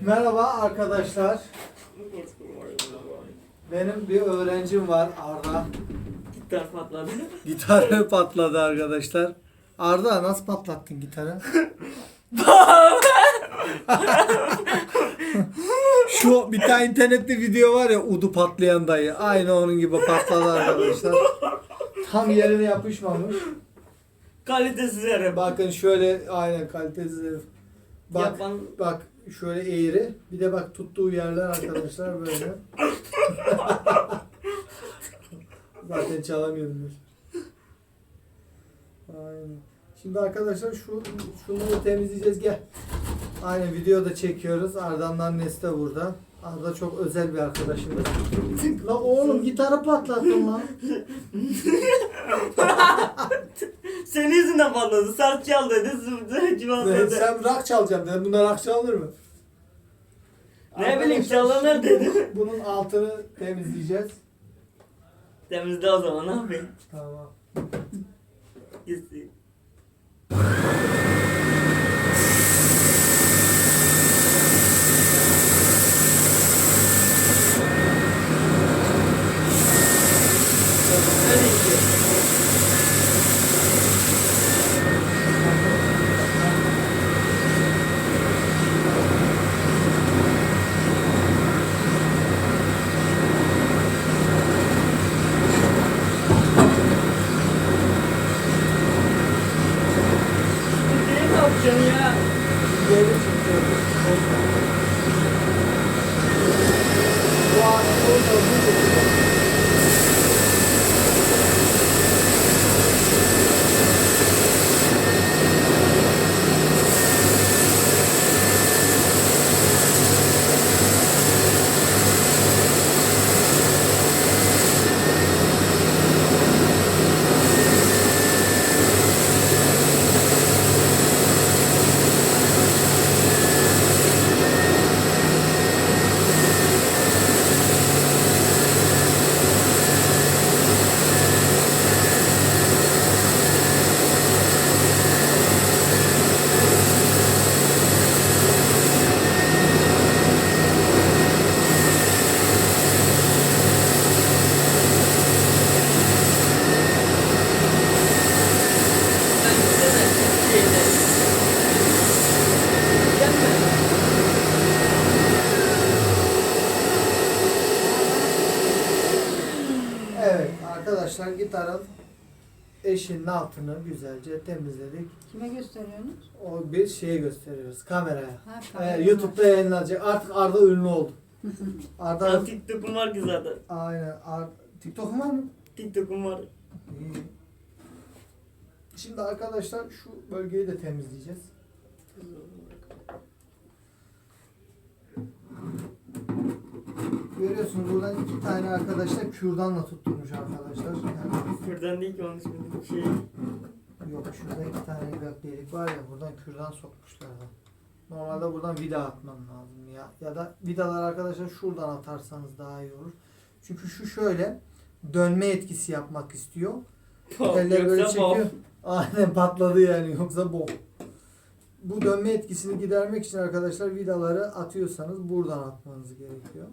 Merhaba arkadaşlar. Benim bir öğrencim var Arda. Gitar patladı. Gitarı patladı arkadaşlar. Arda nasıl patlattın gitarı? Şu bir tane internette video var ya udu patlayan dayı. Aynı onun gibi patladı arkadaşlar. Tam yerine yapışmamış. Kalitesiz herif. Bakın şöyle aynen kalitesiz herif. Bak Yapan bak şöyle eğri. Bir de bak tuttuğu yerler arkadaşlar böyle. Zaten çalamıyorum. Aynen. Şimdi arkadaşlar şu şunları temizleyeceğiz gel. Aynen video da çekiyoruz. Arda'nın annesi de burada. Arda çok özel bir arkadaşımız. La oğlum gitarı patlattın lan. yüzünden patladı. Sert çal dedi. Zıvdı. Ben, Civasladı. sen rock çalacağım dedim. Bunlar rock çalınır mı? Ne bileyim çalınır dedi. Bunun altını temizleyeceğiz. Temizle o zaman ne yapayım? Tamam. Gitsin. Öyle işte. Ne yapacaksın ya? Geri çıkıyoruz. Bu an orada bu şekilde. Ben gidemem. Şeyde. Gidemem. Evet arkadaşlar gitarın eşinin altını güzelce temizledik. Kime gösteriyorsunuz? O bir şeye gösteriyoruz kameraya. Ha, Ee, kamera YouTube'da yayınlanacak. Artık Arda ünlü oldu. Arda Ben TikTok'um var ki zaten. aynen. Ar TikTok'un var mı? TikTok'um var. İyi. Şimdi arkadaşlar şu bölgeyi de temizleyeceğiz. Görüyorsunuz buradan iki tane arkadaşlar kürdanla tutturmuş arkadaşlar. Yani Buradan değil ki onun ismi. Şey. yok şurada iki tane gök delik var ya buradan kürdan sokmuşlar da. Normalde buradan vida atman lazım ya. Ya da vidalar arkadaşlar şuradan atarsanız daha iyi olur. Çünkü şu şöyle dönme etkisi yapmak istiyor. Telleri böyle Yoksa bom. çekiyor. Aynen patladı yani yoksa bom. Bu dönme etkisini gidermek için arkadaşlar vidaları atıyorsanız buradan atmanız gerekiyor.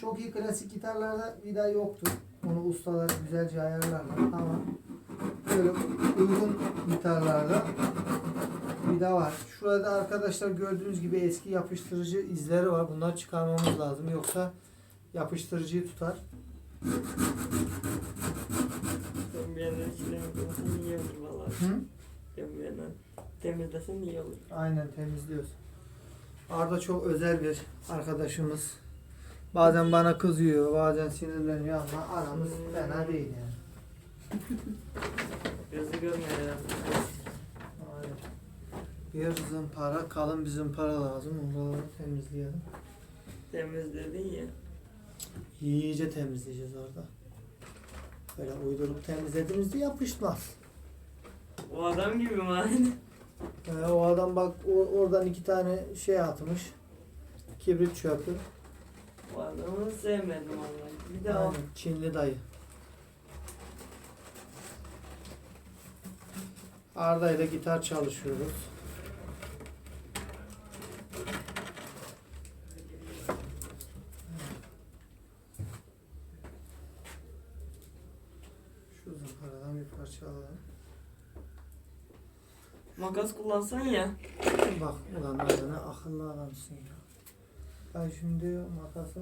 Çok iyi klasik gitarlarda vida yoktur. Onu ustalar güzelce ayarlarlar ama böyle uygun gitarlarda vida var. Şurada arkadaşlar gördüğünüz gibi eski yapıştırıcı izleri var. Bunları çıkarmamız lazım. Yoksa yapıştırıcıyı tutar. Hı? Temizlesem iyi olur. Aynen temizliyoruz. Arda çok özel bir arkadaşımız. Bazen bana kızıyor, bazen sinirleniyor ama aramız fena değil yani. Gözü görmüyor herhalde. Aynen. Bir zımpara, kalın bir zımpara lazım. Oraları temizleyelim. Temizledin ya. İyice temizleyeceğiz orada. Böyle uydurup temizlediğimizde yapışmaz. O adam gibi mi aynı? Ee, o adam bak o- oradan iki tane şey atmış. Kibrit çöpü. Bu adamı sevmedim vallahi. Bir daha Aynen. Çinli dayı. Arda ile gitar çalışıyoruz. Şu zımparadan bir parça alalım. makas kullansan ya. Bak ulan ne akıllı adamsın ya. Ben şimdi makası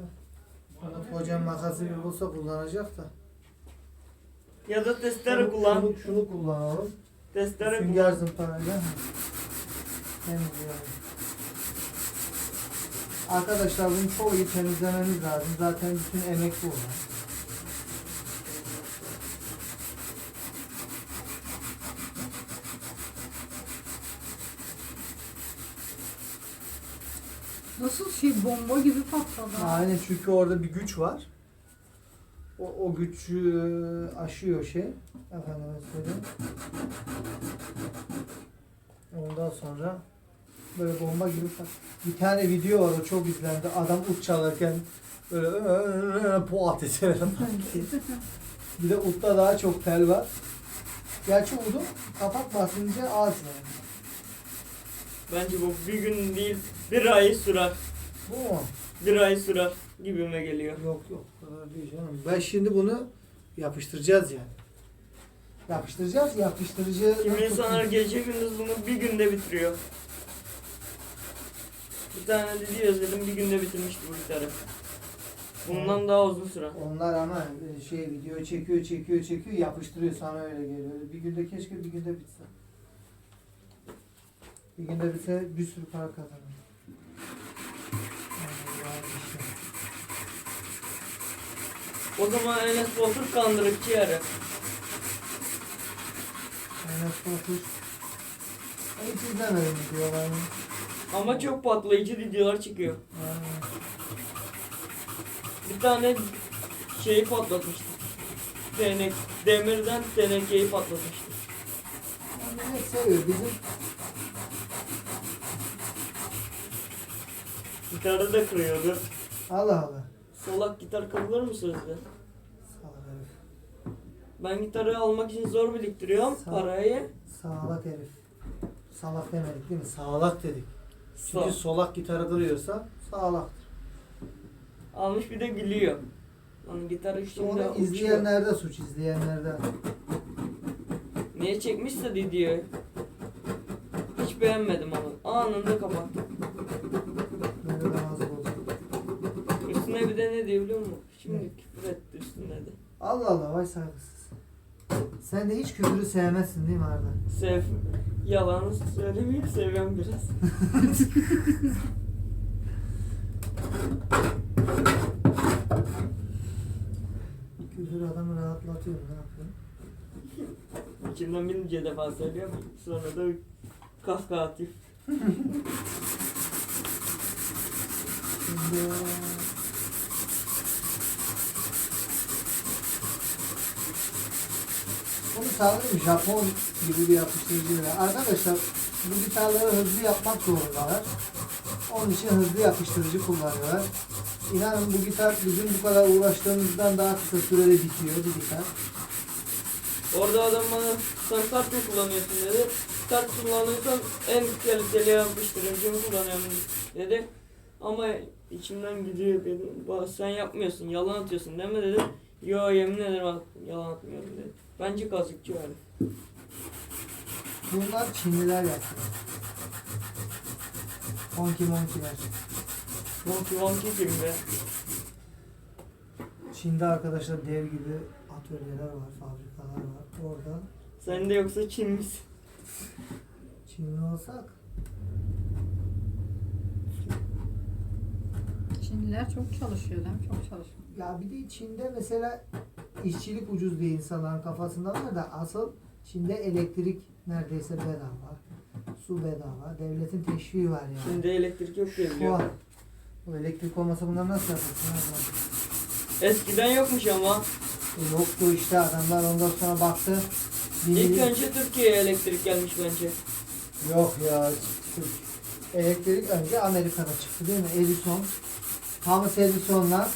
Umut hocam makası bir bulsa kullanacak da. Ya da testere Şunu- kullan. Şunu, şunu kullanalım. Testere Sünger kullan. zımparayla. Temizleyelim. Arkadaşlar bunu çok iyi temizlememiz lazım. Zaten bütün emek bu. Nasıl şey bomba gibi patladı. Aynen çünkü orada bir güç var. O, o gücü aşıyor şey. Efendime söyleyeyim. Ondan sonra böyle bomba gibi pat- bir tane video var o çok izlendi. Adam ut çalarken böyle puat eder. bir de utta daha çok tel var. Gerçi udun kapak basınca az yani. Bence bu bir gün değil bir ay sürer. Bu mu? Bir ay sürer gibime geliyor. Yok yok. kadar değil canım. Ben şimdi bunu yapıştıracağız yani. Yapıştıracağız. Yapıştırıcı. Kimi insanlar gece gündüz bunu bir günde bitiriyor. Bir tane dedi özledim bir günde bitirmişti bu gitarı. Bundan daha uzun sürer. Onlar ama şey video çekiyor çekiyor çekiyor yapıştırıyor sana öyle geliyor. Bir günde keşke bir günde bitse. Bir günde bitse bir sürü para kazanır. Yani yani işte. O zaman Enes Batur kandırıkçı yarı. Enes Batur. Hiç izlemedim videolarını. Ama çok patlayıcı videolar çıkıyor. Yani Bir tane şeyi patlatmıştı. Tenek, demirden tenekeyi patlatmıştı. millet seviyor. Bizim Gitarı da kırıyordu. Allah Allah. Solak gitar kırılır mı sözde? Salak herif. Ben gitarı almak için zor biriktiriyorum Sağ- parayı. Sağlak herif. Salak demedik değil mi? Sağlak dedik. Çünkü Sol. solak gitarı kırıyorsa sağlak. Almış bir de gülüyor. Lan gitarı şimdi onu uçuyor. izleyenlerde suç izleyenlerde. Niye çekmişse videoyu. Hiç beğenmedim onu. Anında kapattım. Bir de ne diyor biliyor musun? Şimdi küfür etti üstüne de. Allah Allah vay saygısız. Sen de hiç küfürü sevmezsin değil mi Arda? Sev. Yalanı söylemeyeyim seviyorum biraz. Küfür adamı rahatlatıyor ne yapıyor? İçimden binince defa söylüyorum. Sonra da kahkaha atayım. Şimdi Bunu sanırım Japon gibi bir yapıştırıcıyla. Arkadaşlar bu gitarları hızlı yapmak zorundalar. Onun için hızlı yapıştırıcı kullanıyorlar. İnanın bu gitar bizim bu kadar uğraştığımızdan daha kısa sürede bitiyor bu gitar. Orada adam bana sen kart mı kullanıyorsun dedi. Kart kullanıyorsan en kaliteli yapıştırıcımı kullanıyorum dedi. Ama içimden gidiyor dedim. "Ba- Sen yapmıyorsun, yalan atıyorsun mi dedim. Yo yemin ederim yalan atmıyorum dedi. Bence kazıkçı var. Bunlar Çinliler yapıyor. Monkey Monkey'ler. Monkey Monkey kim be? Çin'de arkadaşlar dev gibi atölyeler var, fabrikalar var. Orada Sen de yoksa Çin misin? Çinli olsak Çinliler çok çalışıyor değil mi? Çok çalışıyor. ya bir de Çin'de mesela işçilik ucuz diye insanların kafasında var da asıl Çin'de elektrik neredeyse bedava. Su bedava. Devletin teşviği var yani. Şimdi elektrik yok diye biliyorum. bu elektrik olmasa bunlar nasıl? Nereden? Eskiden yokmuş ama. E, yoktu işte adamlar ondan sonra baktı. İlk Bir- önce Türkiye'ye elektrik gelmiş bence. Yok ya. Elektrik önce Amerika'da çıktı değil mi? Edison. Thomas Edison'la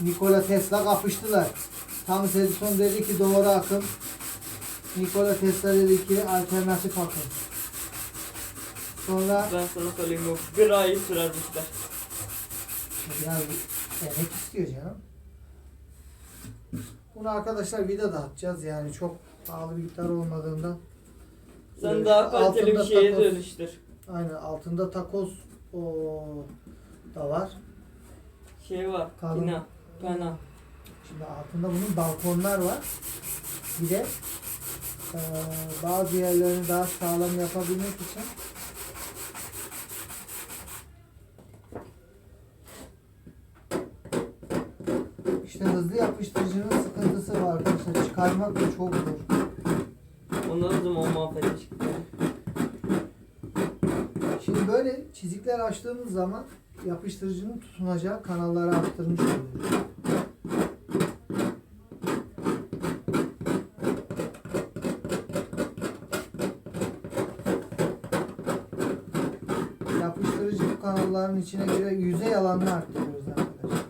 Nikola Tesla kapıştılar. Thomas Edison dedi ki doğru akım. Nikola Tesla dedi ki alternatif akım. Sonra Ben sana söyleyeyim yok. Bir ay sürermişler. biraz emek istiyor canım. Bunu arkadaşlar vida da atacağız yani çok pahalı bir gitar olmadığından Sen daha kaliteli bir şeye dönüştür. aynen altında takoz o da var. Şey var. Kalın. Pina. Pena. Şimdi altında bunun balkonlar var. Bir de eee, bazı yerlerini daha sağlam yapabilmek için işte hızlı yapıştırıcının sıkıntısı var arkadaşlar. Çıkarmak da çok zor. Ondan zaman muhabbeti çıktı. Şimdi böyle çizikler açtığımız zaman yapıştırıcının tutunacağı kanalları arttırmış oluyoruz. Yapıştırıcı bu kanalların içine göre yüzey alanını arttırıyoruz arkadaşlar.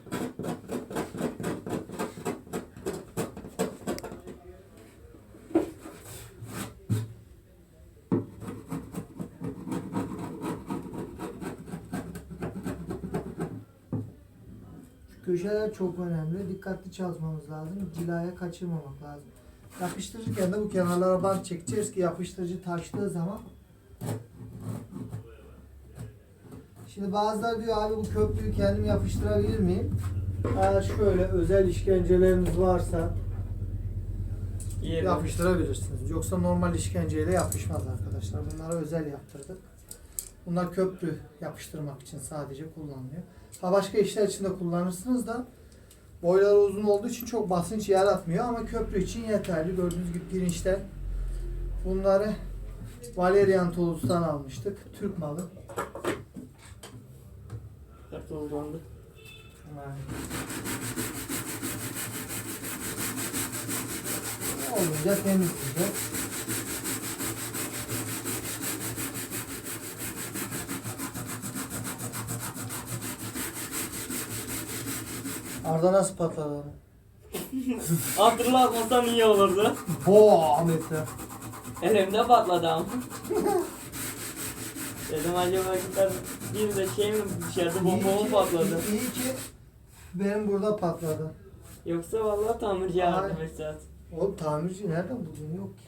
Şu köşeler çok önemli. Dikkatli çalışmamız lazım. Cilaya kaçırmamak lazım. Yapıştırırken de bu kenarlara bant çekeceğiz ki yapıştırıcı taştığı zaman Şimdi bazıları diyor abi bu köprüyü kendim yapıştırabilir miyim? Eğer şöyle özel işkenceleriniz varsa Yeri. yapıştırabilirsiniz. Yoksa normal işkenceyle yapışmaz arkadaşlar. Bunlara özel yaptırdık. Bunlar köprü yapıştırmak için sadece kullanılıyor. Ha başka işler için de kullanırsınız da boyları uzun olduğu için çok basınç yaratmıyor ama köprü için yeterli. Gördüğünüz gibi pirinçler. Bunları Valerian Toulous'tan almıştık. Türk malı. Tozlandı. Yani. Olunca temizleyeceğiz. Arda nasıl patladı onu? Hatırlatmasan iyi olurdu. Bo Ahmet'e. Elimde patladı ama. Dedim acaba gitar bir de şey mi dışarıda bomba mı patladı? İyi, ki benim burada patladı. Yoksa vallahi tamirci yardım etse. Oğlum tamirci nereden buldun? Yok ki.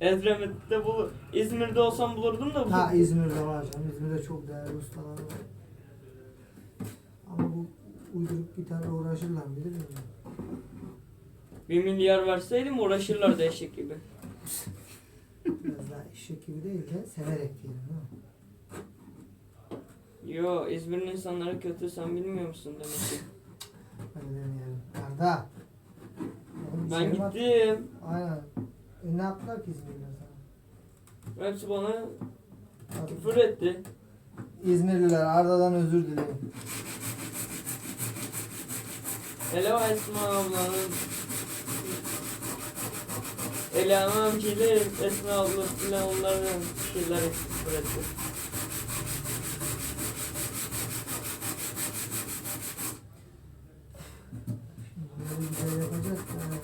Edremit'te bul İzmir'de olsam bulurdum da bu. Ha İzmir'de var canım. İzmir'de çok değerli ustalar var. Ama bu uyduruk gitarla uğraşırlar mı bilmiyorum. Bir milyar verseydim uğraşırlardı eşek gibi. Biraz daha eşek gibi değil de severek diyelim değil mi? Yo İzmir'in insanları kötü sen bilmiyor musun demek ki. Hadi deneyelim. Arda. Oğlum Ben şey var. gittim. Aynen. E ne yaptılar ki İzmir'de sana? Hepsi bana küfür etti. İzmirliler Arda'dan özür dileyin. Hele o Esma ablanın Elame amcayla Esma ablasıyla onların şeyler küfür etti. Şimdi böyle güzel yapacağız. ki, aynen.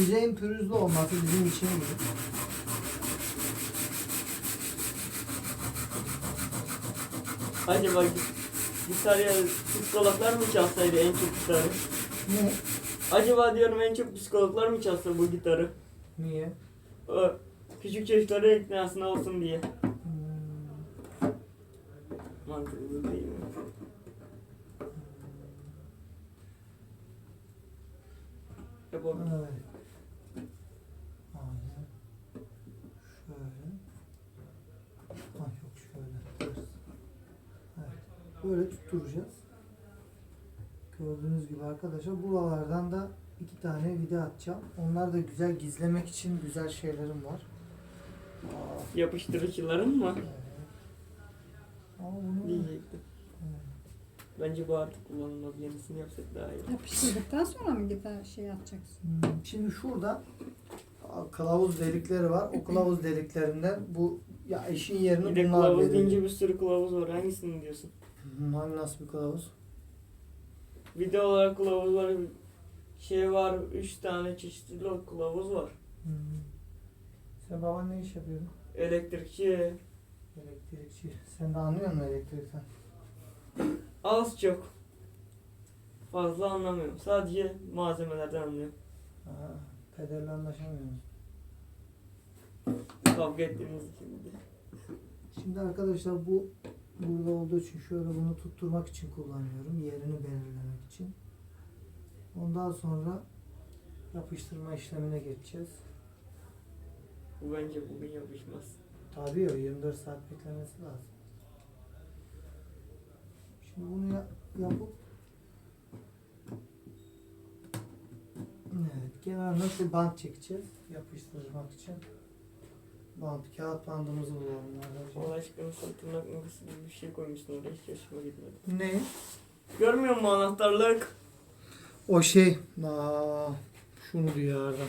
Yüzeyin pürüzlü olması bizim için iyi. Acaba git- gitar ya psikologlar mı çalsaydı en çok gitarı? Ne? Acaba diyorum en çok psikologlar mı çalsa bu gitarı? Niye? O küçük çocukların iknasına olsun diye. Hmm. Mantıklı değil mi? Yapabilir. Evet. Aynen. Şöyle. Ha yok şöyle. Ters. Evet. Böyle tutturacağız. Gördüğünüz gibi arkadaşlar buralardan da iki tane vida atacağım. Onlar da güzel gizlemek için güzel şeylerim var. Yapıştırıcıların mı? evet. Ama bunu Diyecektim. Bence bu artık kullanılmaz. Yenisini yapsak daha iyi. Yapıştırdıktan sonra mı gitar şey atacaksın? Hmm, Şimdi şurada kılavuz delikleri var. O kılavuz deliklerinden bu ya eşin yerini Bir de bunlar kılavuz belirliyor. deyince bir sürü kılavuz var. Hangisini diyorsun? Hangi nasıl bir kılavuz? Video olarak kılavuz var. Şey var. Üç tane çeşitli kılavuz var. Hmm. Sen baban ne iş yapıyor? Elektrikçi. Elektrikçi. Sen de anlıyor musun elektrikten? Az çok. Fazla anlamıyorum. Sadece malzemelerden anlıyorum. Ha, pederle anlaşamıyoruz. Kavga ettiğimiz için bir de. Şimdi arkadaşlar bu burada olduğu için şöyle bunu tutturmak için kullanıyorum. Yerini belirlemek için. Ondan sonra yapıştırma işlemine geçeceğiz. Bu bence bugün yapışmaz. Tabii o 24 saat beklemesi lazım. Şimdi bunu ya- yapıp Evet, kenarına şu bant çekeceğiz yapıştırmak için. Bant, kağıt bandımızı bulalım arkadaşlar. Allah aşkına sen tırnak makası gibi bir şey koymuşsun oraya hiç hoşuma gitmedi. Ne? Görmüyor musun anahtarlık? O şey, aa, şunu diyor Arda.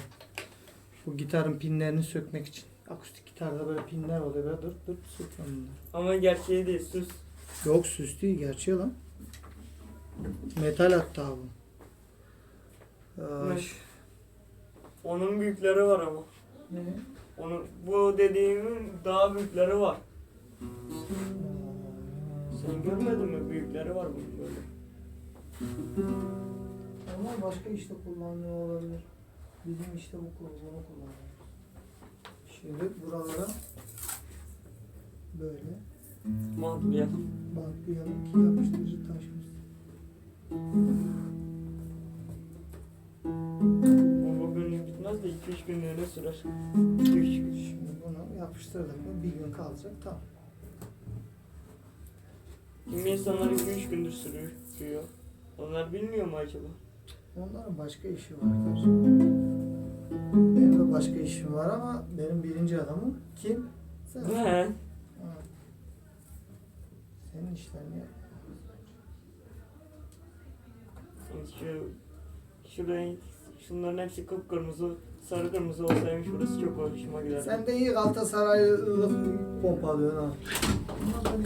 Bu gitarın pinlerini sökmek için. Akustik gitarda böyle pinler oluyor. Böyle dur dur söküyorum bunları. Ama gerçeği değil süs. Yok süs değil gerçeği lan. Metal hatta bu. Ay? Onun büyükleri var ama. Ne? Onun, bu dediğimin daha büyükleri var. Sen görmedin mi? Büyükleri var bunun böyle. Ama başka işte kullanılıyor olabilir. Bizim işte bu kullanımı kullanıyoruz. Şimdi buralara böyle Mantlayalım. bantlayalım ki yapıştırıcı taşmasın. De 2-3 günlüğüne sürer. 2-3 gün. Şimdi bunu yapıştırdık mı bir gün kalacak tamam. Kimi insanlar 2-3 gündür sürüyor. Onlar bilmiyor mu acaba? Onların başka işi vardır. Benim de başka işim var ama benim birinci adamım kim? Sen. He. Ha. Senin işlerini yap. Şu, şurayı, şunların hepsi kıpkırmızı, sarı kırmızı olsaymış burası çok hoşuma gider. Sen de iyi Galatasaraylılık pompalıyorsun ha.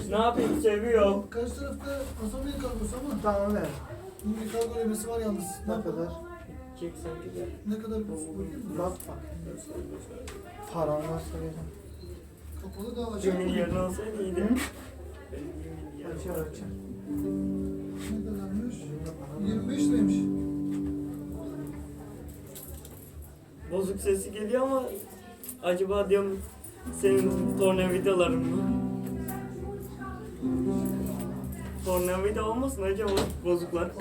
Ne yapayım seviyor. Karşı tarafta Bey kargosu ama Tamam ver. bunun bir kargo ödemesi var yalnız. Ne kadar? Çek sanki de. Ne kadar bakayım. Bak bak. Paran varsa vereceğim. Kapalı da 1 açık. milyarın olsaydı iyiydi. Benim 1 milyarım Açar açar. Ne kadarmış? Şimdi paran 25 liraymış. Bozuk sesi geliyor ama acaba diyorum senin tornavidaların mı? Tornavida olmasın acaba bozuklar?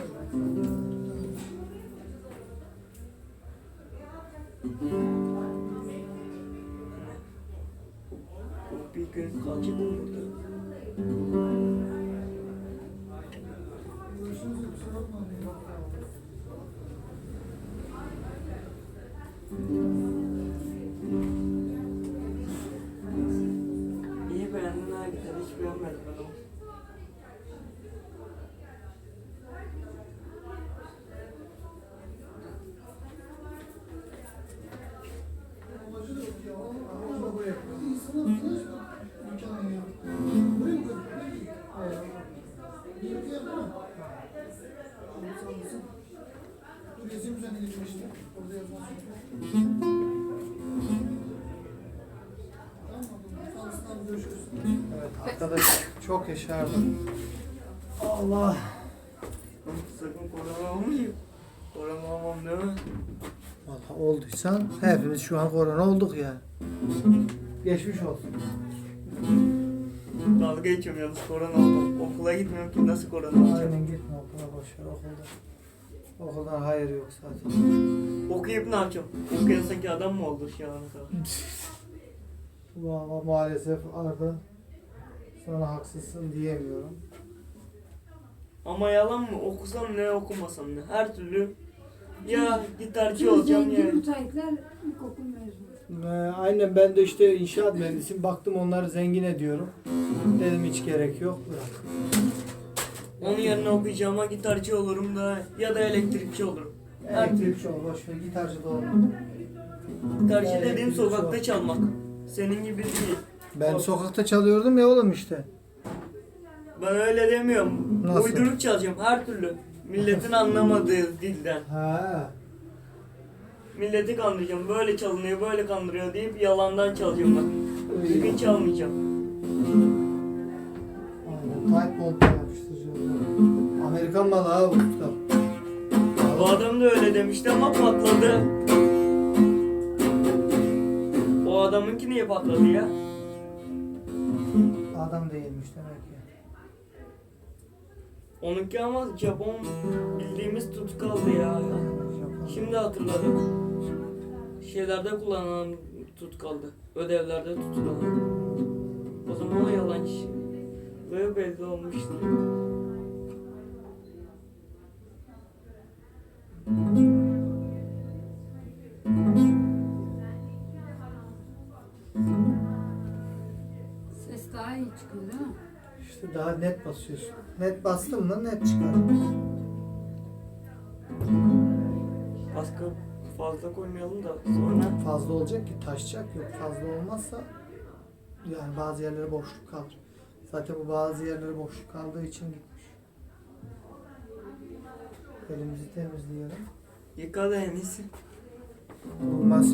Bir gün mı burada? Çok yaşardım. Allah. Sakın korona olmayayım. Korona olmam değil mi? Vallahi olduysan hepimiz şu an korona olduk yani. Geçmiş olsun. Dalga geçiyorum yalnız korona oldum. Okula gitmiyorum ki nasıl korona olacağım? Aynen gitme okula boşver okulda. Okuldan hayır yok zaten. Okuyup ne yapacağım? Okuyan sanki adam mı oldu şu kadar? Valla maalesef Arda sana haksızsın diyemiyorum. Ama yalan mı? Okusam ne okumasam ne? Her türlü ya gitarcı olacağım ya. Zengin müteahhitler ilkokul mezunu. Ee, aynen ben de işte inşaat mühendisiyim. Baktım onları zengin ediyorum. Dedim hiç gerek yok. Bırak. Onun yerine okuyacağıma gitarcı olurum da ya da elektrikçi olurum. Her türlü. Elektrik ol boş ver. Gitarcı da olma. Gitarcı dediğim elektrikçi sokakta çalmak. Senin gibi değil. Ben sokakta çalıyordum ya oğlum işte. Ben öyle demiyorum. Nasıl? Uyduruk çalacağım her türlü. Milletin anlamadığı dilden. Ha. Milleti kandıracağım. Böyle çalınıyor, böyle kandırıyor deyip yalandan çalacağım ben. Düzgün çalmayacağım. Aynen. Tight pompa yapıştıracağız. Amerikan malı ha bu kitap. Bu adam da öyle demişti ama patladı. O adamınki niye patladı ya? Adam değilmiş demek ki. Onunki ama Japon bildiğimiz tut kaldı ya. Japon. Şimdi hatırladım. Şeylerde kullanılan tut kaldı. Ödevlerde tut kaldı. O zaman o yalancı. Böyle belli olmuştu. İşte daha net basıyorsun. Net bastın mı net çıkar. Baskı fazla koymayalım da sonra Fazla olacak ki taşacak yok. Fazla olmazsa yani bazı yerlere boşluk kalır. Zaten bu bazı yerlere boşluk kaldığı için gitmiş. Elimizi temizleyelim. yıka da en iyisi.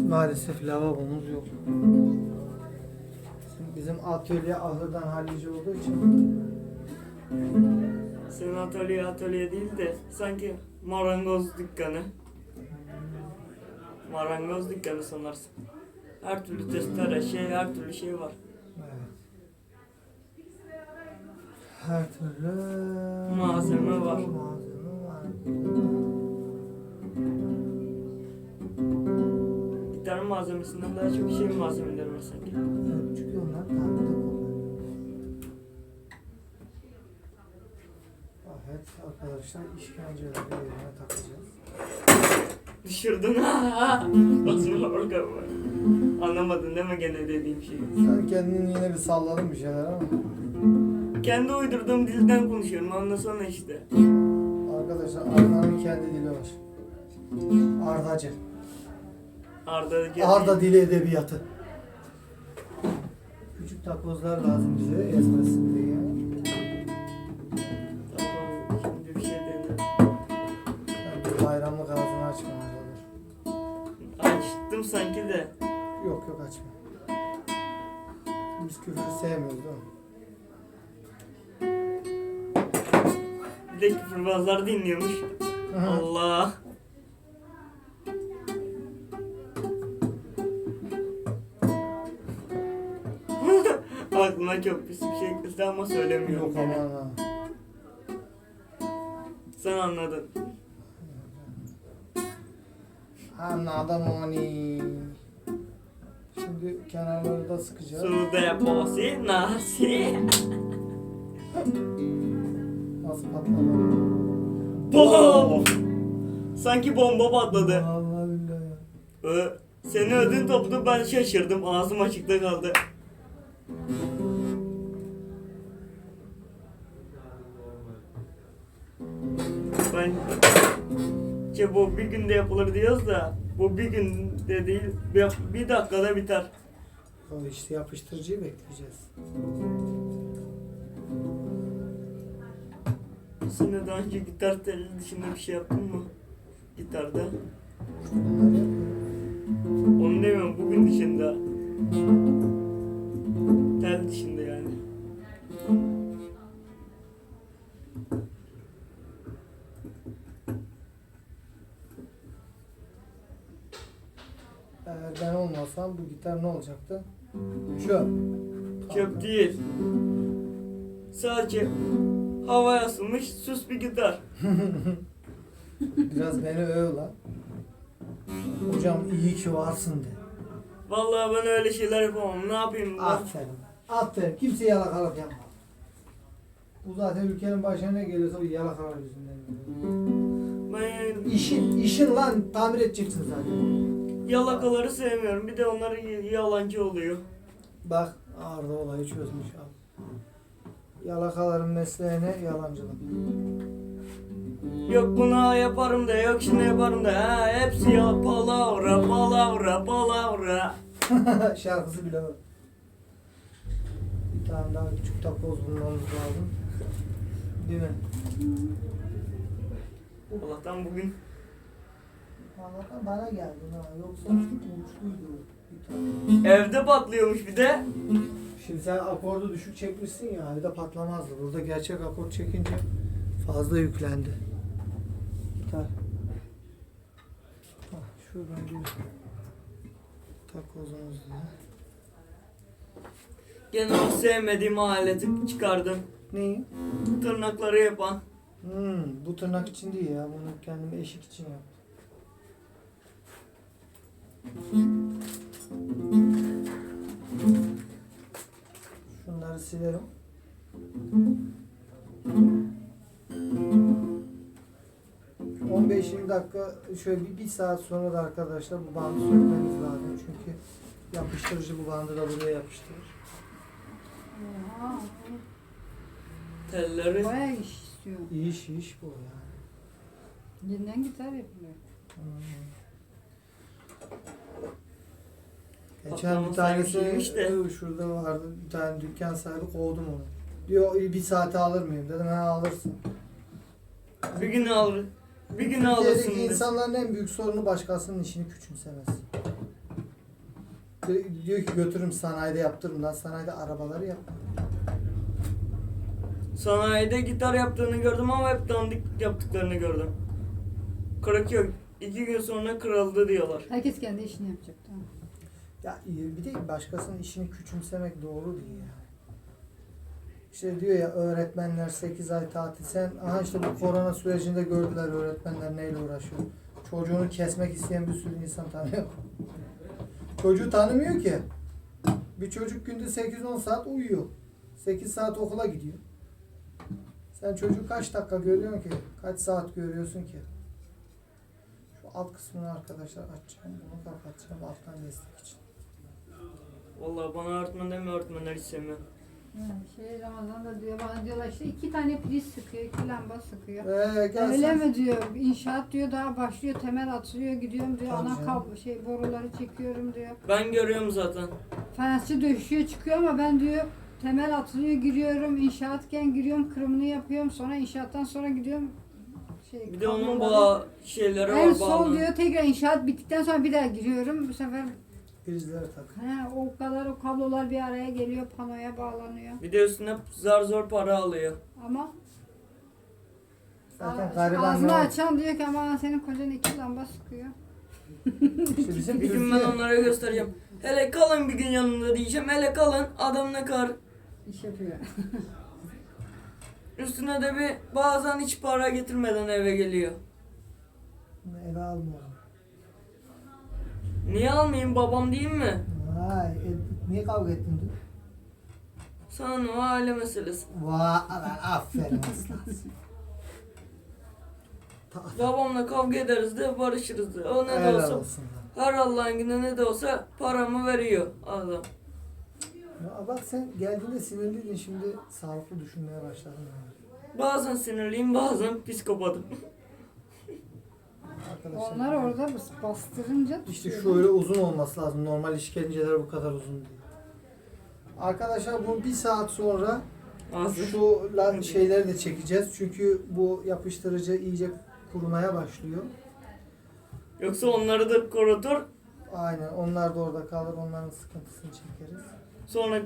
Maalesef lavabomuz yok. Şimdi bizim atölye ahırdan hallice olduğu için Senin atölye atölye değil de sanki marangoz dükkanı. Marangoz dükkanı sanarsın. Her türlü testere şey, her türlü şey var. evet. her türlü Malzeme var. Malzeme var. Gitar malzemesinden daha çok şey malzemeleri var sanki. Çünkü onlar kullanılıyor. Evet arkadaşlar işkenceleri yerine takacağız. Düşürdün ha. Basma orada var. Anlamadın değil mi gene dediğim şeyi? Sen kendini yine bir salladın bir şeyler ama. Kendi uydurduğum dilden konuşuyorum anlasana işte. Arkadaşlar Arda'nın kendi dili var. Ardacı. Arda. Arda dili edebiyatı. Küçük takozlar lazım bize ezmesin diye. Tamam şimdi bir şey dene. Yani bayramlık ağzını açma olur. Açtım sanki de. Yok yok açma. Biz küfür sevmiyoruz değil mi? Bir de küfürbazlar dinliyormuş. Allah. Aklıma çok pis bir şey geldi ama söylemiyorum. Yok aman ha. Sen anladın. Anladım onu. Şimdi kenarları da sıkacağız. Su deposi nasi. Nasıl patladı? Bom! Sanki bomba patladı. Allah billahi. Ö, Seni ödün toplu ben şaşırdım. Ağzım açıkta kaldı. Şey bu bir günde yapılır diyoruz da bu bir günde değil bir, bir dakikada biter. O işte yapıştırıcıyı bekleyeceğiz. Sen daha önce gitar teli dışında bir şey yaptın mı? Gitarda. Onu demiyorum bugün dışında. Olacaktı? Şu. Çöp değil. Sadece havaya asılmış süs bir gitar. Biraz beni öv lan. Hocam iyi ki varsın de. Vallahi ben öyle şeyler yapamam. Ne yapayım ben? Aferin. Aferin. Kimse yalakalık yapma. Bu zaten ülkenin başına ne geliyorsa bu yalakalar yüzünden geliyor. Ben İşin, işin lan tamir edeceksin zaten. Yalakaları sevmiyorum. Bir de onlar yalancı oluyor. Bak Arda olayı çözmüş abi. Yalakaların mesleğine yalancılık. Yok bunu yaparım da yok şunu yaparım da ha hepsi ya palavra palavra palavra. Şarkısı bilemem. Bir tane daha küçük takoz bulmamız lazım. Değil mi? Allah'tan bugün Allah'tan bana geldi ha. Yoksa uçluydu. Bir tane. evde patlıyormuş bir de. Şimdi sen akordu düşük çekmişsin ya evde patlamazdı. Burada gerçek akor çekince fazla yüklendi. Gitar. Şuradan bir takozumuz da. Gene o sevmediğim aleti çıkardım. Neyi? Tırnakları yapan. Hmm, bu tırnak için değil ya. Bunu kendime eşik için yaptım. Şunları silerim. Şu 15-20 dakika şöyle bir, bir saat sonra da arkadaşlar bu bandı sökmemiz lazım. Çünkü yapıştırıcı bu bandı da buraya yapıştırır. Telleri. Bayağı iş istiyor. İyi iş, iş bu yani. Yeniden gitar yapılıyor. Geçen bir tanesi de. şurada vardı bir tane dükkan sahibi kovdum onu. Diyor bir saate alır mıyım? Dedim ha alırsın. Bir gün alır. Bir gün alırsın. İnsanların en büyük sorunu başkasının işini küçümsemesi. Di- Diyor ki götürürüm sanayide yaptırırım lan sanayide arabaları yap. Sanayide gitar yaptığını gördüm ama hep dandik yaptıklarını gördüm. Yok. İki gün sonra kırıldı diyorlar. Herkes kendi işini yapacak. Tamam. Ya iyi, bir de başkasının işini küçümsemek doğru değil yani. İşte diyor ya öğretmenler 8 ay tatil. Sen aha işte bu korona sürecinde gördüler öğretmenler neyle uğraşıyor. Çocuğunu kesmek isteyen bir sürü insan tanıyor. Çocuğu tanımıyor ki. Bir çocuk günde 8-10 saat uyuyor. 8 saat okula gidiyor. Sen çocuğu kaç dakika görüyorsun ki? Kaç saat görüyorsun ki? Alt kısmını arkadaşlar açacağım. Bunu kapatacağım alttan destek için. Vallahi bana öğretmen deme öğretmenler hiç sevmiyorum. Yani şey Ramazan'da diyor bana diyorlar işte iki tane priz sıkıyor, iki lamba sıkıyor. Ee, gel Öyle sen- mi diyor? İnşaat diyor daha başlıyor, temel atılıyor, gidiyorum diyor. Tabii Ana canım. kablo şey boruları çekiyorum diyor. Ben görüyorum zaten. Fayansçı döşüyor çıkıyor ama ben diyor temel atılıyor giriyorum inşaatken giriyorum kırımını yapıyorum sonra inşaattan sonra gidiyorum şey Bir de onun kabloları- bağ şeyleri en var son bağlı. diyor tekrar inşaat bittikten sonra bir daha giriyorum bu sefer Prizleri tak. he, o kadar o kablolar bir araya geliyor panoya bağlanıyor Bir de üstüne zar zor para alıyor. ama Zaten gariban ağzını açan diyor ki ama senin kocan iki lamba sıkıyor. İşte bizim Bir gün ben Türkiye, onlara göstereceğim. Hele kalın bir gün yanında diyeceğim. Hele kalın adam ne kadar. İş yapıyor. Üstüne de bir bazen hiç para getirmeden eve geliyor. eve almıyorum. Niye almayayım babam değil mi? Vay, e, niye kavga ettin dün? Sana ne o aile meselesi. Vay, aferin aslan. Ta- Babamla kavga ederiz de barışırız de. O ne de Helal olsa olsun lan. her Allah'ın günü ne de olsa paramı veriyor adam. Ya bak sen geldiğinde sinirliydin şimdi sağlıklı düşünmeye başladın. yani. Bazen sinirliyim bazen psikopatım. Arkadaşlar. Onlar orada bas- bastırınca İşte tutuyor. şöyle uzun olması lazım. Normal işkenceler bu kadar uzun değil. Arkadaşlar bu bir saat sonra Ağzı. şu lan şeyleri de çekeceğiz. Çünkü bu yapıştırıcı iyice kurumaya başlıyor. Yoksa onları da kurutur. Aynen onlar da orada kalır. Onların sıkıntısını çekeriz. Sonra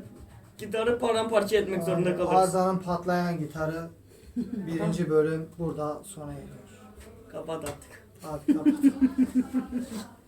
gitarı paramparça etmek zorunda kalırız. Arda'nın patlayan gitarı birinci bölüm burada sona eriyor. Kapat artık. Hadi kapat.